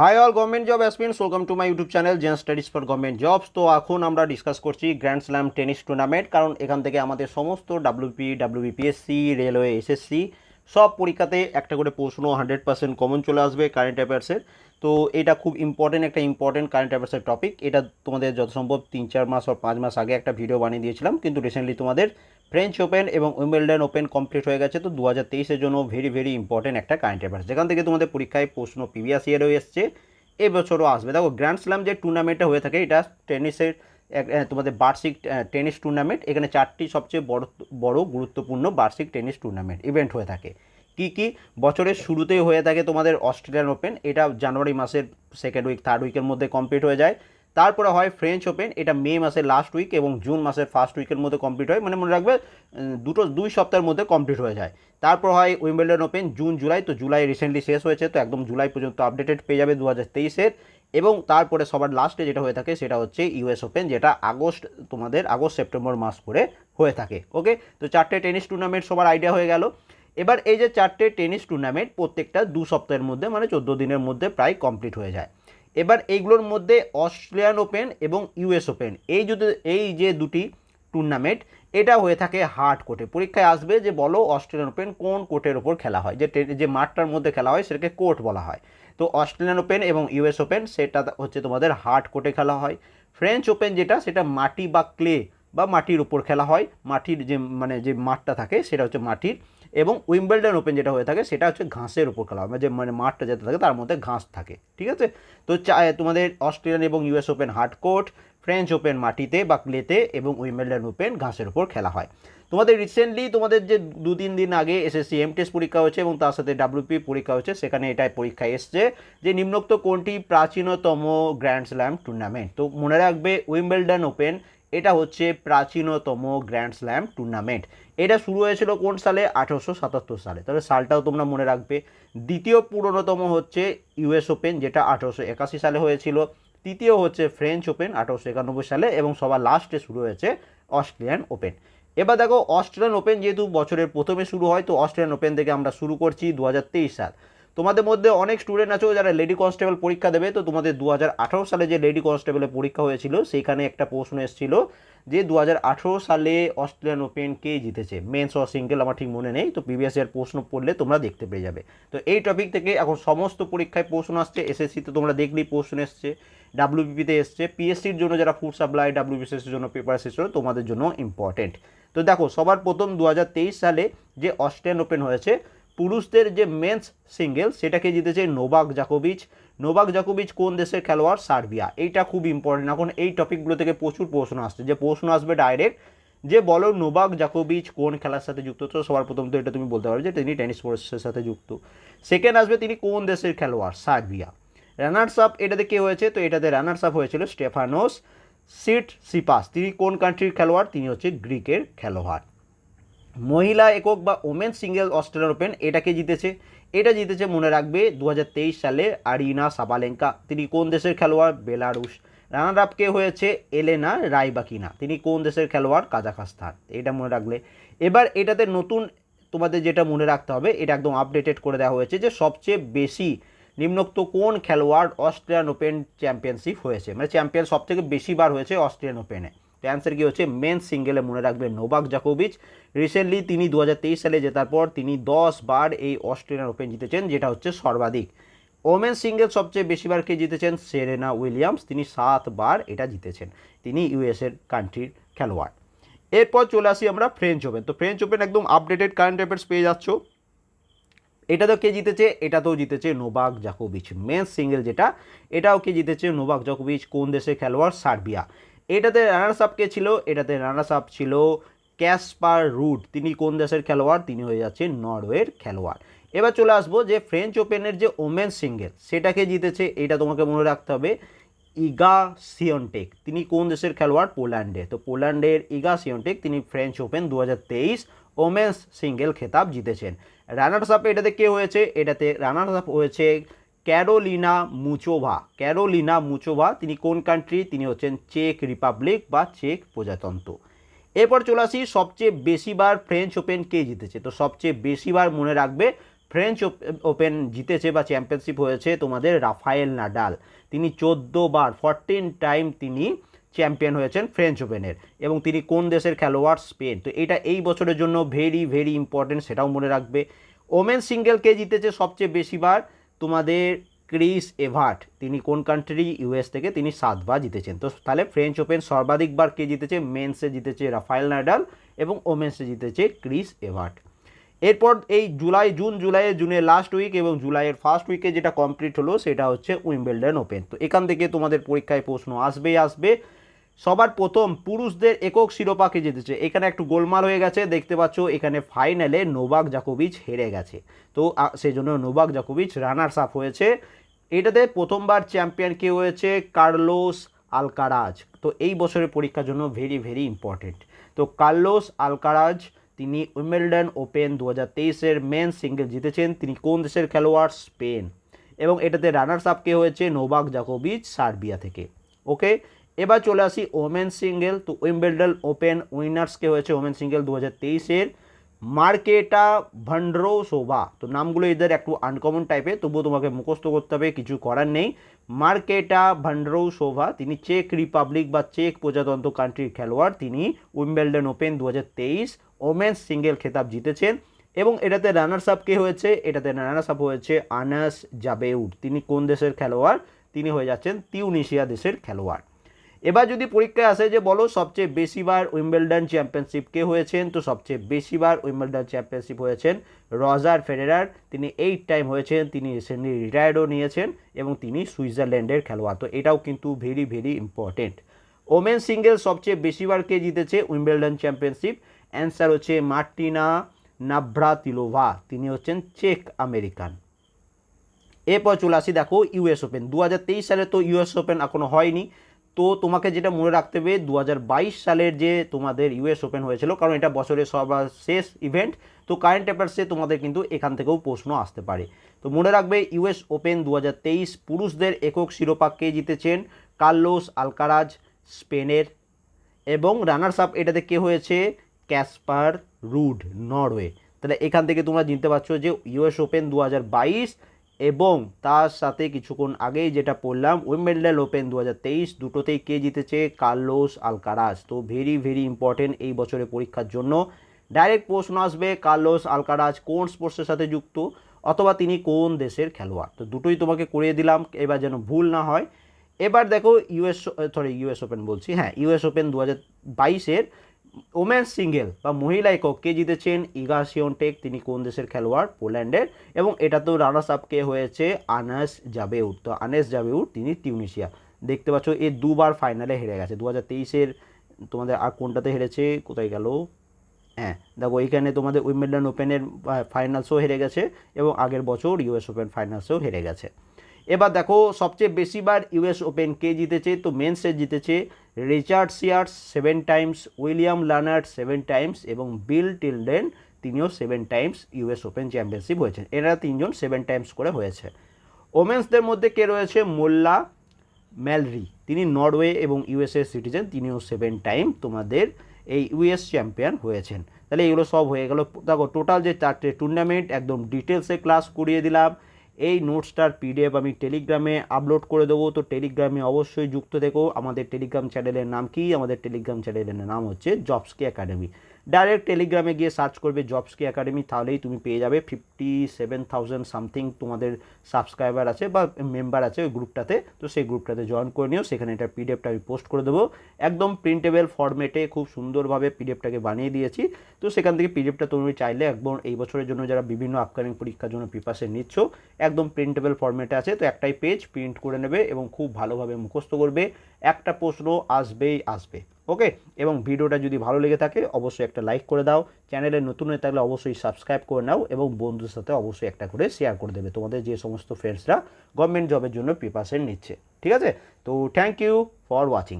Hi all government job aspirants welcome to my YouTube channel Zen studies for government jobs তো এখন আমরা discuss করছি grand slam tennis tournament কারণ এখান থেকে আমাদের সমস্ত ডাব্লিউপি ডাব্লিউবিপিএসসি রেলওয়ে এসএসসি সব পরীক্ষাতে একটা করে প্রশ্ন হান্ড্রেড পার্সেন্ট কমন চলে আসবে কারেন্ট অ্যাফেয়ার্সের তো এটা খুব ইম্পর্টেন্ট একটা ইম্পর্টেন্ট কারেন্ট অ্যাফেয়ার্সের টপিক এটা তোমাদের যত সম্ভব তিন, চার মাস আর পাঁচ মাস আগে একটা ভিডিও বানিয়ে দিয়েছিলাম, কিন্তু রিসেন্টলি তোমাদের ফ্রেঞ্চ ওপেন এবং উইম্বলডন ওপেন কমপ্লিট হয়ে গেছে। তো দু হাজার তেইশের জন্য ভেরি ভেরি ইম্পর্টেন্ট একটা কারেন্ট অ্যাফেয়ার্স যেখান থেকে তোমাদের পরীক্ষায় প্রশ্ন প্রিভিয়াস ইয়ারেও এসছে, এবছরও আসবে। দেখো গ্র্যান্ড স্ল্যাম যে টুর্নামেন্টটা হয়ে থাকে, এটা টেনিসের তোমাদের বার্ষিক টেনিস টুর্নামেন্ট এখানে চারটি সবচেয়ে বড় বড় গুরুত্বপূর্ণ বার্ষিক টেনিস টুর্নামেন্ট ইভেন্ট হয়ে থাকে। কি কি বছরের শুরুতেই হয়ে থাকে তোমাদের অস্ট্রেলিয়ান ওপেন, এটা জানুয়ারি মাসের সেকেন্ড উইক থার্ড উইকের মধ্যে কমপ্লিট হয়ে যায়। তারপরে হয় ফ্রেঞ্চ ওপেন এটা মে মাসের লাস্ট উইক এবং জুন মাসের ফার্স্ট উইকের মধ্যে কমপ্লিট হয়। মানে মনে রাখবে দুটো, দুই সপ্তাহের মধ্যে কমপ্লিট হয়ে যায়। তারপর হয় উইম্বলডন ওপেন জুন জুলাই তো জুলাই রিসেন্টলি শেষ হয়েছে, তো একদম জুলাই পর্যন্ত আপডেটেড পেয়ে যাবে দু হাজার তেইশের। এবং তারপরে সবার লাস্টে যেটা হয়ে থাকে, সেটা হচ্ছে ইউএস ওপেন যেটা আগস্ট, তোমাদের আগস্ট, সেপ্টেম্বর মাস করে হয়ে থাকে। ওকে তো চারটে টেনিস টুর্নামেন্ট সবার আইডিয়া হয়ে গেল। এবার এই যে চারটে টেনিস টুর্নামেন্ট প্রত্যেকটা দু সপ্তাহের মধ্যে মানে চোদ্দ দিনের মধ্যে প্রায় কমপ্লিট হয়ে যায়। এবার এইগুলোর মধ্যে অস্ট্রেলিয়ান ওপেন এবং ইউএস ওপেন এই যদি, এই যে দুটি টুর্নামেন্ট এটা হয়ে থাকে হার্ড কোর্টে পরীক্ষায় আসবে যে বলো অস্ট্রেলিয়ান ওপেন কোন কোর্টের ওপর খেলা হয়, যে যে মাঠটার মধ্যে খেলা হয় সেটাকে কোর্ট বলা হয়। তো অস্ট্রেলিয়ান ওপেন এবং ইউএস ওপেন সেটা হচ্ছে তোমাদের হার্ড কোর্টে খেলা হয়। ফ্রেঞ্চ ওপেন যেটা, সেটা মাটি বা ক্লে বা মাটির উপর খেলা হয়, মাটির যে মানে যে মাঠটা থাকে সেটা হচ্ছে মাটির এবং উইম্বলডন ওপেন যেটা হয়ে থাকে সেটা হচ্ছে ঘাসের উপর খেলা হয়, যে মানে মাঠটা যেটা থাকে তার মধ্যে ঘাস থাকে, ঠিক আছে? তো চা- তোমাদের অস্ট্রেলিয়ান এবং US Open hard court, French Open মাটিতে বা ক্লেতে এবং উইম্বলডন ওপেন ঘাসের উপর খেলা হয়। তোমাদের রিসেন্টলি তোমাদের যে দু তিন দিন আগে এসএসসি এম টেস্ট পরীক্ষা হচ্ছে এবং তার সাথে ডাব্লিউপি পরীক্ষা হচ্ছে সেখানে এটাই পরীক্ষা এসছে যে নিম্নোক্ত কোনটি প্রাচীনতম গ্র্যান্ড স্ল্যাম টুর্নামেন্ট তো মনে রাখবে উইম্বলডন ওপেন এটা হচ্ছে প্রাচীনতম গ্র্যান্ড স্ল্যাম টুর্নামেন্ট এটা শুরু হয়েছিল কোন সালে? আঠেরোশো সাতাত্তর সালে। তবে সালটাও তোমরা মনে রাখবে। দ্বিতীয় পুরনোতম হচ্ছে ইউএস ওপেন যেটা আঠেরোশো একাশি সালে হয়েছিল। তৃতীয় হচ্ছে ফ্রেঞ্চ ওপেন আঠেরোশো একানব্বই সালে এবং সবার লাস্টে শুরু হয়েছে অস্ট্রেলিয়ান ওপেন এবার দেখো অস্ট্রেলিয়ান ওপেন যেহেতু বছরের প্রথমে শুরু হয়, তো অস্ট্রেলিয়ান ওপেন থেকে আমরা শুরু করছি দু হাজার তেইশ সাল। তোমাদের মধ্যে অনেক স্টুডেন্ট আছো যারা লেডি কনস্টেবল পরীক্ষা দেবে, তো তোমাদের দু হাজার আঠেরো সালে যে লেডি কনস্টেবলের পরীক্ষা হয়েছিল সেইখানে একটা প্রশ্ন এসেছিল যে দু হাজার আঠেরো সালে অস্ট্রেলিয়ান ওপেন কে জিতেছে? মেন্স অর সিঙ্গেল আমার ঠিক মনে নেই, তো প্রিভিয়াস ইয়ার প্রশ্ন পড়লে তোমরা দেখতে পেয়ে যাবে। তো এই টপিক থেকে এখন সমস্ত পরীক্ষায় প্রশ্ন আসছে এসএসসিতে তোমরা দেখলেই প্রশ্ন এসছে ডাব্লিউবিপিতে এসছে পিএসসির জন্য যারা ফুড সাপ্লাই ডাব্লিউবিসিএসের জন্য পেপার এসেছিল, তোমাদের জন্য ইম্পর্টেন্ট তো দেখো, সবার প্রথম দু হাজার তেইশ সালে যে অস্ট্রেলিয়ান ওপেন হয়েছে পুরুষদের যে মেন্স সিঙ্গেল সেটাকে জিতেছে নোবাক জাকোভিচ। নোবাক জাকোভিচ কোন দেশের খেলোয়াড়? সার্বিয়া। এইটা খুব ইম্পর্টেন্ট এখন এই টপিকগুলো থেকে প্রচুর প্রশ্ন আসছে। যে প্রশ্ন আসবে ডাইরেক্ট যে বলো নোবাক জাকোভিচ কোন খেলার সাথে যুক্ত? তো সবার প্রথম তো এটা তুমি বলতে পারবে যে তিনি টেনিস স্পোর্টসের সাথে যুক্ত। সেকেন্ড আসবে তিনি কোন দেশের খেলোয়াড়? সার্বিয়া। রানার্স আপ এটাতে কে হয়েছে? তো এটাতে রানার্স আপ হয়েছিল স্টেফানোস সিট সিপাস তিনি কোন কান্ট্রির খেলোয়াড়? তিনি হচ্ছে গ্রিকের খেলোয়াড়। মহিলা একক বা ওমেন সিঙ্গেল অস্ট্রেলিয়ান ওপেন, এটাকে জিতেছে। এটা জিতেছে মনে রাখবে দু হাজার তেইশ সালে আরিনা সাবালেঙ্কা। তিনি কোন দেশের খেলোয়াড়? বেলারুশ। রানার আপ কে হয়েছে? Elena Rybakina. তিনি কোন দেশের খেলোয়াড়? কাজাখস্তান। এটা মনে রাখলে। এবার এটাতে নতুন তোমাদের যেটা মনে রাখতে হবে, এটা একদম আপডেটেড করে দেওয়া হয়েছে যে সবচেয়ে বেশি নিম্নোক্ত কোন খেলোয়াড় অস্ট্রেলিয়ান ওপেন চ্যাম্পিয়নশিপ হয়েছে? মানে চ্যাম্পিয়ন সব থেকে বেশি বার হয়েছে অস্ট্রেলিয়ান ওপেনে। তো অ্যান্সার কি হচ্ছে? মেন সিঙ্গেলে মনে রাখবেন নোবাক জাকোভিচ রিসেন্টলি তিনি দু হাজার তেইশ সালে জেতার পর তিনি দশ বার এই অস্ট্রেলিয়ান ওপেন জিতেছেন, যেটা হচ্ছে সর্বাধিক। ওমেন সিঙ্গেল সবচেয়ে বেশিবার কে জিতেছেন? সেরেনা উইলিয়ামস তিনি সাতবার এটা জিতেছেন। তিনি ইউএসের কান্ট্রির খেলোয়াড়। এরপর চলে আসি আমরা ফ্রেঞ্চ ওপেন তো ফ্রেঞ্চ ওপেন একদম আপডেটেড কারেন্ট অ্যাফেয়ার্স পেয়ে যাচ্ছ। এটা তো কে জিতেছে? এটাতেও জিতেছে নোবাক জাকোভিচ মেন সিঙ্গেল যেটা, এটাও কে জিতেছে নোবাক জাকোভিচ কোন দেশের খেলোয়াড়? সার্বিয়া। এটাতে রানার্স আপ কে ছিল? এটাতে রানার্স আপ ছিল ক্যাসপার রুট তিনি কোন দেশের খেলোয়াড়? তিনি হয়ে যাচ্ছেন নরওয়ের খেলোয়াড়। এবার চলে আসব যে ফ্রেঞ্চ ওপেনের যে ওমেন সিঙ্গেল সেটাকে জিতেছে, এটা তোমাকে মনে রাখতে হবে ইগা সিয়নটেক তিনি কোন দেশের খেলোয়াড়? পোল্যান্ডে। তো পোল্যান্ডের ইগা সিয়নটেক তিনি ফ্রেঞ্চ ওপেন দু হাজার তেইশ ওমেন্স সিঙ্গেল খেতাব জিতেছেন। রানার্স আপ এটাতে কে হয়েছে? এটাতে রানার্স আপ হয়েছে ক্যারোলিনা মুচোভা। ক্যারোলিনা মুচোভা, তিনি কোন কান্ট্রি তিনি হচ্ছেন চেক রিপাবলিক বা চেক প্রজাতন্ত্র। এরপর চলে আসি, সবচেয়ে বেশিবার ফ্রেঞ্চ ওপেন কে জিতেছে? তো সবচেয়ে বেশিবার মনে রাখবে ফ্রেঞ্চ ওপেন জিতেছে বা চ্যাম্পিয়নশিপ হয়েছে তোমাদের রাফায়েল নাডাল। তিনি চোদ্দ বার ফরটিন টাইম তিনি চ্যাম্পিয়ন হয়েছেন ফ্রেঞ্চ ওপেনের এবং তিনি কোন দেশের খেলোয়াড়? স্পেন তো এটা এই বছরের জন্য ভেরি ভেরি ইম্পর্টেন্ট সেটাও মনে রাখবে। ওমেন সিঙ্গেল কে জিতেছে সবচেয়ে বেশিবার? তোমাদের ক্রিস এভার্ট তিনি কোন কান্ট্রি ইউএস থেকে তিনি সাতবার জিতেছেন। তো তাহলে ফ্রেঞ্চ ওপেন সর্বাধিকবার কে জিতেছে? মেন্সে জিতেছে রাফায়েল নাডাল এবং ওমেন্সে জিতেছে ক্রিস এভার্ট এরপর এই জুলাই, জুন জুলাইয়ের জুনের লাস্ট উইক এবং জুলাইয়ের ফার্স্ট উইকে যেটা কমপ্লিট হলো, সেটা হচ্ছে উইম্বেলডন ওপেন তো এখান থেকে তোমাদের পরীক্ষায় প্রশ্ন আসবেই আসবে। সবার প্রথম পুরুষদের একক শিরোপাকে জিতেছে। এখানে একটু গোলমাল হয়ে গেছে, দেখতে পাচ্ছ এখানে ফাইনালে নোবাক জাকোভিচ হেরে গেছে। তো সেই জন্য নোবাক জাকোভিচ রানার্স আপ হয়েছে। এটাতে প্রথমবার চ্যাম্পিয়ন কে হয়েছে? Carlos Alcaraz. তো, এই বছরের পরীক্ষার জন্য ভেরি ভেরি ইম্পর্টেন্ট তো, কার্লোস আলকারাজ, তিনি উইমেলডন ওপেন দু হাজার তেইশের মেন সিঙ্গেল জিতেছেন। তিনি কোন দেশের খেলোয়াড়? স্পেন। এবং এটাতে রানার্স আপ কে হয়েছে? নোবাক জাকোভিচ, সার্বিয়া থেকে। ওকে এবার চলে আসি ওমেন সিঙ্গেল তো উইম্বেলডন ওপেন উইনার্সকে হয়েছে ওমেন সিঙ্গেল দু হাজার তেইশের মার্কেটা ভান্ড্রোসোভা। তো নামগুলো এদের একটু আনকমন টাইপের তবুও তোমাকে মুখস্থ করতে হবে, কিছু করার নেই। মার্কেটা ভান্ড্রোসোভা, তিনি চেক রিপাবলিক বা চেক প্রজাতন্ত্র কান্ট্রির খেলোয়াড়, তিনি উইম্বেলডন ওপেন দু হাজার তেইশ ওমেন্স সিঙ্গেল খেতাব জিতেছেন। এবং এটাতে রানার্স আপ কে হয়েছে? এটাতে রানার্স আপ হয়েছে আনাস জাবেউড তিনি কোন দেশের খেলোয়াড়? তিনি হয়ে যাচ্ছেন তিউনিশিয়া দেশের খেলোয়াড়। এবার যদি পরীক্ষায় আসে যে বলো সবচেয়ে বেশিবার উইম্বেলডন চ্যাম্পিয়নশিপ কে হয়েছেন, তো সবচেয়ে বেশিবার উইম্বেলডন চ্যাম্পিয়নশিপ হয়েছেন রজার ফেডেরার। তিনি এইট টাইম হয়েছেন, তিনি রিসেন্টলি রিটায়ার্ডও নিয়েছেন এবং তিনি সুইজারল্যান্ডের খেলোয়াড়। তো এটাও কিন্তু very very important women single সবচেয়ে বেশিবার কে জিতেছে উইম্বেলডন চ্যাম্পিয়নশিপ? অ্যান্সার হচ্ছে মার্টিনা নাভ্রাতিলোভা। তিনি হচ্ছেন চেক আমেরিকান। এরপর চলে আসি দেখো ইউএস ওপেন। দু হাজার তেইশ সালে তো ইউএস ওপেন এখনও হয়নি। তো তোমাকে যেটা মনে রাখতে হবে দু হাজার বাইশ সালের যে তোমাদের ইউএস ওপেন হয়েছিল, কারণ এটা বছরের সবার শেষ ইভেন্ট, তো কারেন্ট অ্যাফেয়ার্সে তোমাদের কিন্তু এখান থেকেও প্রশ্ন আসতে পারে। তো মনে রাখবে, ইউএস ওপেন দু হাজার তেইশ পুরুষদের একক শিরোপা কে জিতেছেন? কার্লোস আলকারাজ, স্পেনের, এবং রানার্স আপ এটাতে কে হয়েছে? Casper Ruud, Norway. তাহলে এখান থেকে তোমরা জানতে পারছ যে, ইউএস ওপেন দু হাজার বাইশ এবং তার সাথে কিছুক্ষণ আগেই যেটা পড়লাম, উইম্বেলডন ওপেন দু হাজার তেইশ, দুটোতেই কে জিতেছে? কার্লোস আলকারাজ তো ভেরি ভেরি ইম্পর্টেন্ট এই বছরের পরীক্ষার জন্য। ডাইরেক্ট প্রশ্ন আসবে, কার্লোস আলকারাজ কোন স্পোর্টসের সাথে যুক্ত? অথবা তিনি কোন দেশের খেলোয়াড়? তো দুটোই তোমাকে করিয়ে দিলাম, এবার যেন ভুল না হয়। এবার দেখো ইউএস সরি ইউএস ওপেন বলছি হ্যাঁ ইউএস ওপেন দু হাজার বাইশের ওমেন্স সিঙ্গেল বা মহিলা একক কে জিতেছেন? ইগা শিওনটেক তিনি কোন দেশের খেলোয়াড়? পোল্যান্ডের। এবং এটা তো রানার্স আপ কে হয়েছে? আনাস জাবেউট তো আনেস জাবেউট তিনি টিউনিশিয়া। দেখতে পাচ্ছ, এ দুবার ফাইনালে হেরে গেছে। দু হাজার তেইশের তোমাদের আর কোনটাতে হেরেছে? কোথায় গেল? হ্যাঁ দেখো, এইখানে তোমাদের উইমেলডন ওপেনের ফাইনালসও হেরে গেছে এবং আগের বছর ইউএস ওপেন ফাইনালসেও হেরে গেছে। এবার দেখো, সবচেয়ে বেশিবার ইউএস ওপেন কে জিতেছে? তো মেন্সে জিতেছে। Richard Sears seven times, William Larned seven times এবং বিল টিলডেন তিনিও seven times US Open championship হয়েছেন। এরা তিনজন সেভেন টাইমস করে হয়েছে। ওমেন্সদের মধ্যে কে রয়েছে? Molla, Mallory. তিনি নরওয়ে এবং ইউএসএ সিটিজেন, তিনিও সেভেন টাইম তোমাদের এই ইউএস চ্যাম্পিয়ন হয়েছেন। তাহলে এগুলো সব হয়ে গেল। দেখো টোটাল যে চারটে টুর্নামেন্ট একদম ডিটেলসে ক্লাস করিয়ে দিলাম। এই নোটসটার পিডিএফ আমি টেলিগ্রামে আপলোড করে দেবো। তো টেলিগ্রামে অবশ্যই যুক্ত থেকো। আমাদের টেলিগ্রাম চ্যানেলের নাম কি? আমাদের টেলিগ্রাম চ্যানেলের নাম হচ্ছে জবসকি একাডেমি। ডাইরেক্ট টেলিগ্রামে গিয়ে সার্চ করবে জবসকি একাডেমি তাহলেই তুমি পেয়ে যাবে ফিফটি সেভেন থাউজেন্ড সামথিং তোমাদের সাবস্ক্রাইবার আছে বা মেম্বার আছে ওই গ্রুপটাতে তো সেই গ্রুপটাতে জয়েন করে নিও, সেখানে এটার পিডিএফটা আমি পোস্ট করে দেবো। একদম প্রিন্টেবল ফরম্যাটে খুব সুন্দরভাবে পিডিএফটাকে বানিয়ে দিয়েছি। তো সেখান থেকে পিডিএফটা তুমি চাইলে একদম এই বছরের জন্য যারা বিভিন্ন আপকামিং পরীক্ষার জন্য প্রিপারেশন নিচ্ছ, একদম প্রিন্টেবল ফরম্যাটে আছে। তো একটাই পেজ প্রিন্ট করে নেবে এবং খুব ভালোভাবে মুখস্থ করবে। একটা প্রশ্ন আসবেই আসবে। ওকে? এবং ভিডিওটা যদি ভালো লেগে থাকে, অবশ্যই একটা লাইক করে দাও। চ্যানেলে নতুন হয়ে থাকলে অবশ্যই সাবস্ক্রাইব করে নাও এবং বন্ধুদের সাথে অবশ্যই একটা করে শেয়ার করে দেবে। তোমাদের যে সমস্ত ফ্রেন্ডসরা গভর্নমেন্ট জবের জন্য প্রিপারেশন নিচ্ছে। ঠিক আছে? তো থ্যাংক ইউ ফর ওয়াচিং